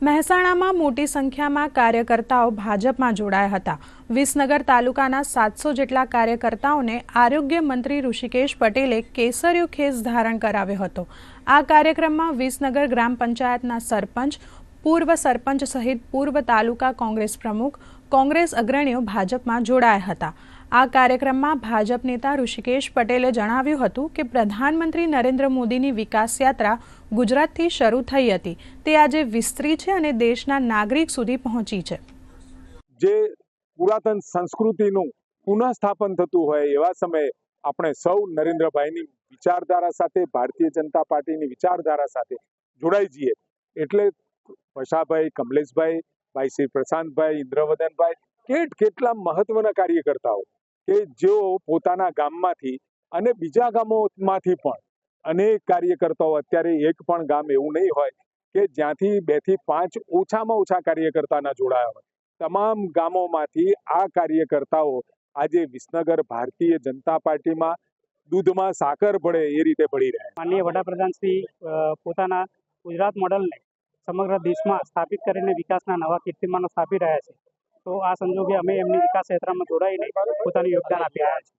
મહેસાણામાં મોટી સંખ્યામાં કાર્યકર્તાઓ ભાજપમાં જોડાયા હતા. વિસનગર તાલુકાના સાતસો જેટલા કાર્યકર્તાઓને આરોગ્ય મંત્રી ઋષિકેશ પટેલે કેસરિયો ખેસ ધારણ કરાવ્યો હતો. આ કાર્યક્રમમાં વિસનગર ગ્રામ પંચાયતના સરપંચ, પૂર્વ સરપંચ સહિત પૂર્વ તાલુકા કોંગ્રેસ પ્રમુખ, કોંગ્રેસ અગ્રણીઓ ભાજપમાં જોડાયા હતા. આ કાર્યક્રમમાં ભાજપ નેતા ઋષિકેશ પટેલે જણાવ્યું હતું કે પ્રધાનમંત્રી નરેન્દ્ર મોદીની વિકાસ યાત્રા ગુજરાતથી શરૂ થઈ હતી. તે આજે વિસ્તરી છે અને દેશના નાગરિક સુધી પહોંચી છે. જે પુરાતન સંસ્કૃતિનું પુનઃસ્થાપન થતું હોય એવા સમયે આપણે સૌ નરેન્દ્રભાઈની વિચારધારા સાથે, ભારતીય જનતા પાર્ટીની વિચારધારા સાથે જોડાઈ જઈએ. એટલે વશાભાઈ કમલેશભાઈ, ભાઈ શ્રી પ્રશાંતભાઈ, ઇન્દ્રવદનભાઈ, કેટ કેટલા મહત્વના કાર્યકર્તાઓ. કે જેઓ પોતાના ગામમાંથી અને બીજા ગામોમાંથી પણ અનેક કાર્યકર્તાઓ, અત્યારે એક પણ ગામ એવું નહીં હોય કે જ્યાંથી બેથી પાંચ ઓછામાં ઓછા કાર્યકર્તાના જોડાયા હોય તમામ ગામોમાંથી આ કાર્યકર્તાઓ આજે વિસનગર ભારતીય જનતા પાર્ટીમાં દૂધમાં સાકર ભળે એ રીતે ભળી રહ્યા. માનનીય વડાપ્રધાન શ્રી પોતાના ગુજરાત મોડલને સમગ્ર દેશમાં સ્થાપિત કરીને વિકાસના નવા કીર્તિમાનો સ્થાપી રહ્યા છે તો આ સંજોગે અમે એમની વિકાસ યાત્રામાં જોડાઈને પોતાનું યોગદાન આપી રહ્યા છીએ.